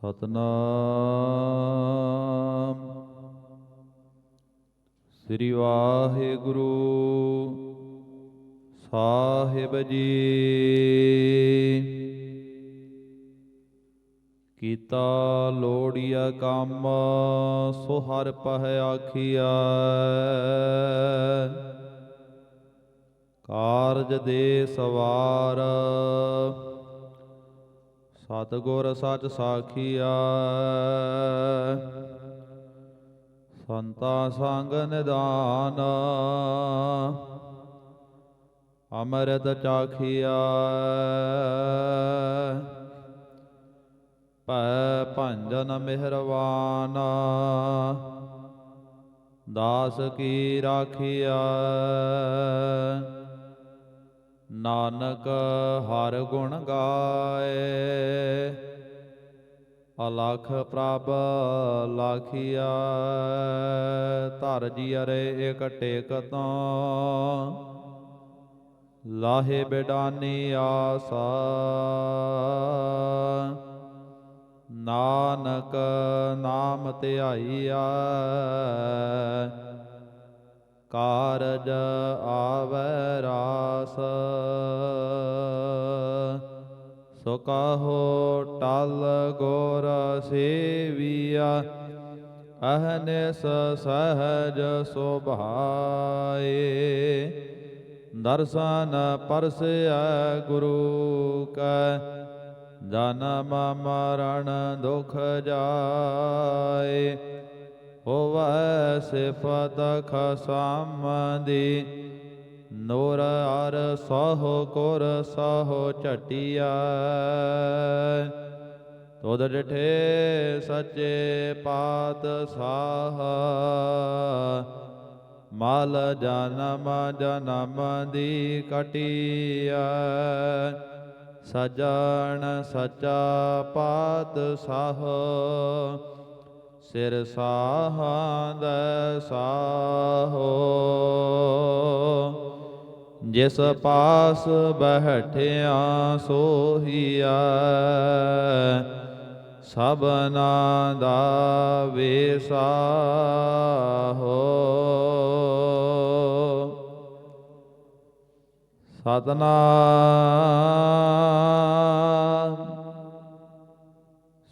ਸਤਨਾਮ। ਸ੍ਰੀ ਵਾਹਿਗੁਰੂ ਸਾਹਿਬ ਜੀ। ਕੀਤਾ ਲੋੜੀਆ ਕੰਮ, ਸੋ ਹਰ ਪਹ ਆਖੀਆ ਕਾਰਜ ਦੇ ਸਵਾਰ ਸਤਿਗੁਰ ਸੱਚ ਸਾਖੀਆ ਸੰਤਾ ਸੰਗ ਨਿਦਾਨ ਅੰਮ੍ਰਿਤ ਚਾਖੀਆ ਭੈ ਭੰਜਨ ਮਿਹਰਵਾਨ। ਦਾਸ ਕੀ ਰਾਖੀਆ ਨਾਨਕ ਹਰ ਗੁਣ ਗਾਏ। ਅਲਖ ਪ੍ਰਭ ਲਾਖੀਆ ਧਰ ਜੀਅਰੇ ਇਕ ਟੇਕ ਤੋਂ। ਲਾਹੇ ਬਿਡਾਨੀ ਆਸਾ। ਨਾਨਕ ਨਾਮ ਧਿਆਈਆ ਕਾਰਜ ਆਵੈ ਰਾਸ। ਸੋ ਕਹੋ ਟਲ ਗੋਰ ਸੇਵੀਆ, ਅਹਨਿਸ ਸਹਜ ਸੁਭਾਏ। ਦਰਸ਼ਨ ਪਰਸੈ ਗੁਰੂ ਕੈ, ਜਨਮ ਮਰਨ ਦੁਖ ਜਾਏ। ਹੋਵੈ ਸਿਫਤ ਖਸਮ ਦੀ ਨੂਰ ਅਰ ਸਹੁ ਕੁਰ ਸਹੁ ਝਟਿਆ ਤੁਧ ਡਿਠੇ ਸੱਚੇ ਪਾਤ ਸਾਹ ਮਲ ਜਨਮ ਜਨਮ ਦੀ ਕਟਿਆ ਸਜਣ ਸਚਾ ਪਾਤ ਸਾਹ ਸਿਰ ਸਾਹੰਦ ਸਾਹੋ। ਜਿਸ ਪਾਸ ਬਹਿਠਿਆ ਸੋਹੀਆ ਸਭਨਾ ਦਾ ਵੇਸਾ ਹੋ ਸਤਨਾਮ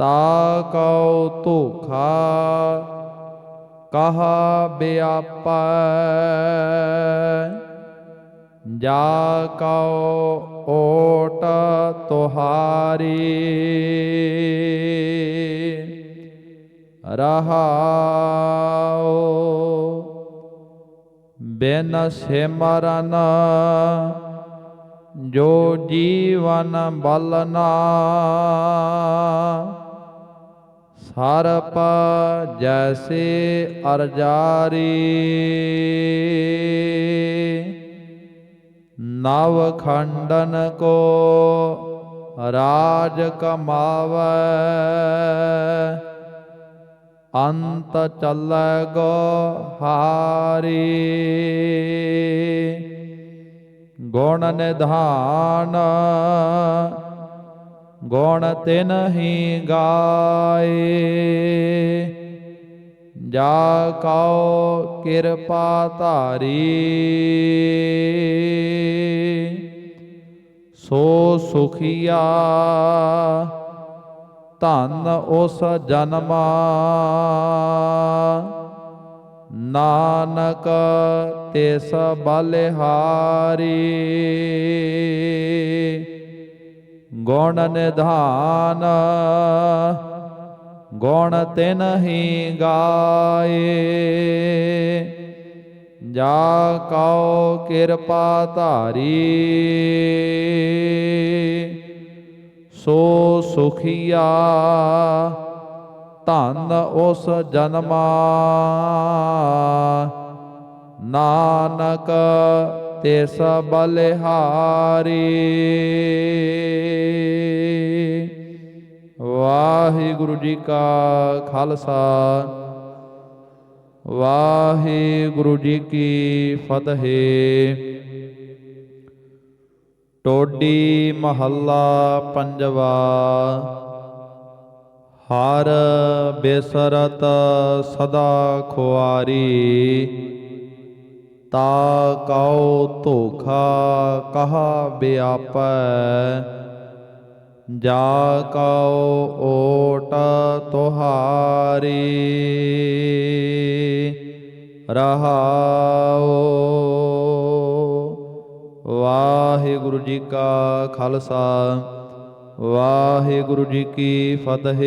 ਤਾ ਕਉ ਧੋਖਾ ਕਹਾ ਬਿਆਪੈ। ਜਾ ਕਉ ਓਟ ਤੁਹਾਰੀ। ਰਹਾਉ ਬਿਨ ਸਿਮਰਨ ਜੋ ਜੀਵਨ ਬਲਨਾ। ਹਰ ਸਰਪ ਜੈਸੇ ਅਰਜਾਰੀ। ਨਵ ਖੰਡਨ ਕੋ ਰਾਜ ਕਮਾਵੈ। ਅੰਤ ਚੱਲੈ ਗੋ ਹਾਰੀ। ਗੁਣ ਨਿਧਾਨ ਗੁਣ ਤਿਨ ਗਾਏ। ਜਾ ਕਉ ਕਿਰਪਾ ਧਾਰੀ। ਸੋ ਸੁਖੀਆ, ਧਨ ਉਸ ਜਨਮਾ। ਨਾਨਕ ਤਿਸ ਬਲਿਹਾਰੀ। ਗੁਣ ਨਿਧਾਨ, ਗੁਣ ਤਿਨ ਹੀ ਗਾਏ। ਜਾ ਕਉ ਕਿਰਪਾ ਧਾਰੀ, ਸੋ ਸੁਖੀਆ ਧਨ ਉਸ ਜਨਮਾ। ਨਾਨਕ ਤਿਸ ਬਲਿਹਾਰੀ। ਵਾਹਿਗੁਰੂ ਜੀ ਕਾ ਖਾਲਸਾ। ਵਾਹਿਗੁਰੂ ਜੀ ਕੀ ਫਤਿਹ। ਟੋਡੀ ਮਹੱਲਾ ਪੰਜਵਾ। ਹਰ ਬੇਸਰਤ ਸਦਾ ਖੁਆਰੀ। ਤਾ ਕਉ ਧੋਖਾ ਕਹਾ ਬਿਆਪੈ ਜਾ ਕਉ ਓਟ ਤੁਹਾਰੀ। ਰਹਾਉ। ਵਾਹਿਗੁਰੂ ਜੀ ਕਾ ਖਾਲਸਾ। ਵਾਹਿਗੁਰੂ ਜੀ ਕੀ ਫਤਿਹ।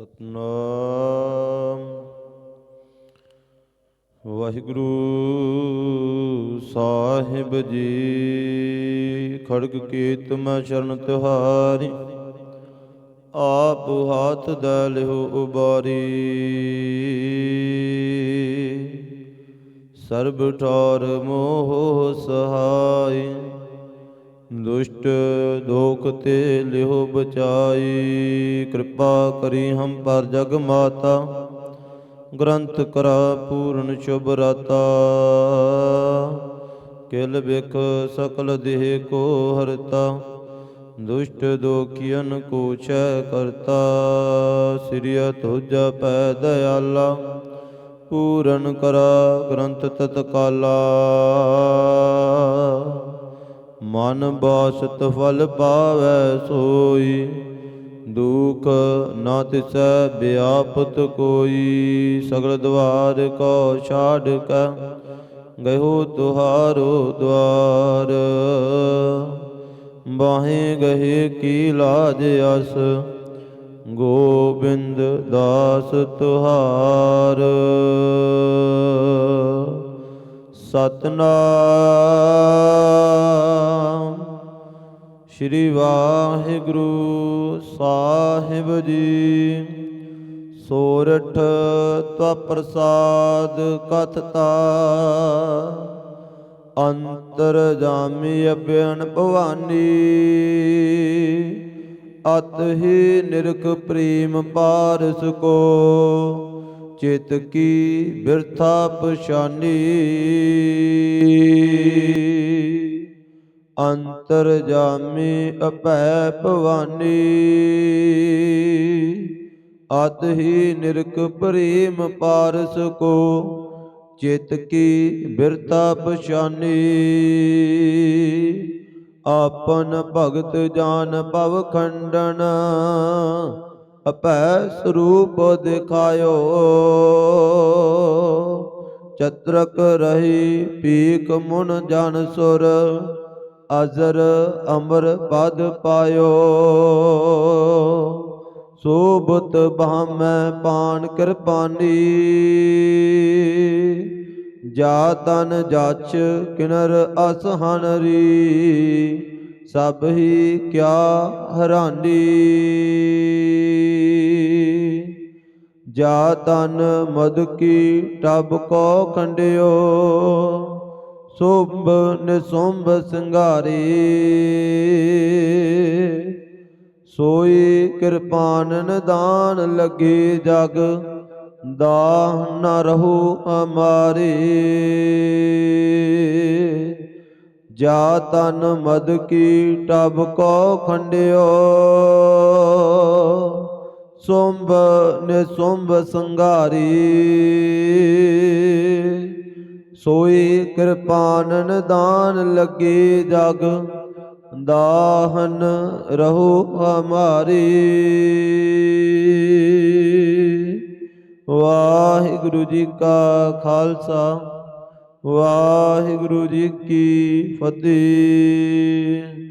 ਸਤਨਾਮ। ਵਾਹਿਗੁਰੂ ਸਾਹਿਬ ਜੀ, ਖੜਗ ਕੀਤ ਮੈਂ ਸ਼ਰਨ ਤੁਹਾਰੀ, ਆਪ ਹਾਥ ਦੇ ਲਿਓ ਉਬਾਰੀ। ਸਰਬ ਠਾਰ ਮੋਹ ਸਹਾਈ ਦੁਸ਼ਟ ਦੋਖ ਤੇ ਲਿਓ ਬਚਾਈ। ਕਿਰਪਾ ਕਰੀ ਹਮ ਪਰ ਜਗ ਮਾਤਾ। ਗ੍ਰੰਥ ਕਰਾ ਪੂਰਨ ਸ਼ੁਭ ਰਤਾ। ਕਿਲ ਬਿਖ ਸਕਲ ਦੇਹ ਕੋ ਹਰਤਾ। ਦੁਸ਼ਟ ਦੋਖੀਨ ਕੋ ਛੈ ਕਰਤਾ। ਸਿਰਿਆ ਤੁਜ ਪੈ ਦਇਆਲਾ। ਪੂਰਨ ਕਰਾ ਗ੍ਰੰਥ ਤਤਕਾਲਾ। ਮਨ ਬਾਸਤ ਫਲ ਪਾਵੈ ਸੋਈ, ਦੁਖ ਨਾ ਤਿਸੈ ਬਿਆਪਤ ਕੋਈ। ਸਗਲ ਦਵਾਰ ਕੋ ਛਾੜ ਕੈ ਗਇਓ ਤੁਹਾਰੋ ਦਵਾਰ। ਬਾਹੇ ਗਏ ਕੀ ਲਾਜ ਅਸ, ਗੋਬਿੰਦ ਦਾਸ ਤੁਹਾਰ। ਸਤਨਾਮ। ਸ਼੍ਰੀ ਵਾਹਿਗੁਰੂ ਸਾਹਿਬ ਜੀ, ਸੋਰਠ ਤਵ ਪ੍ਰਸਾਦ ਕਥਤਾ। ਅੰਤਰ ਜਾਮੀ ਅਭਿਆਨ ਭਵਾਨੀ, ਅਤ ਹੀ ਨਿਰਖ ਪ੍ਰੇਮ ਪਾਰਸ ਕੋ। ਚਿਤ ਕੀ ਬਿਰਥਾ ਪਛਾਨੀ। ਅੰਤਰ ਜਾਮੀ ਅਪੈ ਭਵਾਨੀ। ਅਤ ਹੀ ਨਿਰਖ ਪ੍ਰੇਮ ਪਾਰਸ ਕੋ ਚਿਤ ਕੀ ਬਿਰਤਾ ਪਛਾਨੀ। ਆਪਨ ਭਗਤ ਜਾਨ ਭਵ ਖੰਡਨ। ਅਪੈ ਸਰੂਪ ਦਿਖਾਇਓ। ਚਤਰਕ ਰਹੀ ਪੀਕ ਮੁਨ ਜਨ ਸੁਰ, ਅਜ਼ਰ ਅਮਰ ਪਦ ਪਾਇਓ। ਸੋਬਤ ਬਹਮੈ ਪਾਨ ਕਿਰਪਾਨੀ, ਜਾ ਤਨ ਜਾਚ ਕਿਨਰ ਅਸਹਨਰੀ ਸਭ ਹੀ ਕਿਆ ਹੈਰਾਨੀ। ਜਾ ਤਨ ਮਦ ਕੀ ਟਬ ਕੋ ਖੰਡਿਓ ਸੁਭ ਨਿਸੁੰਭ ਸਿੰਗਾਰੀ ਸੋਈ ਕਿਰਪਾਨ ਨਿਦਾਨ ਲੱਗੇ ਜਗ, ਦਾਹ ਨ ਰਹੂ ਹਮਾਰੇ ਜਾ ਤਨ ਮਦ ਕੀ ਟਬ ਕੋ ਖੰਡਿਓ। ਸੁੰਭ ਨੇ ਸੁੰਭ ਸੰਘਾਰੀ ਸੋਈ ਕਿਰਪਾਨਨ ਦਾਨ ਲੱਗੇ ਜਗ, ਦਾਹਨ ਰਹੋ ਹਮਾਰੀ। ਵਾਹਿਗੁਰੂ ਜੀ ਕਾ ਖਾਲਸਾ। ਵਾਹਿਗੁਰੂ ਜੀ ਕੀ ਫਤਿਹ।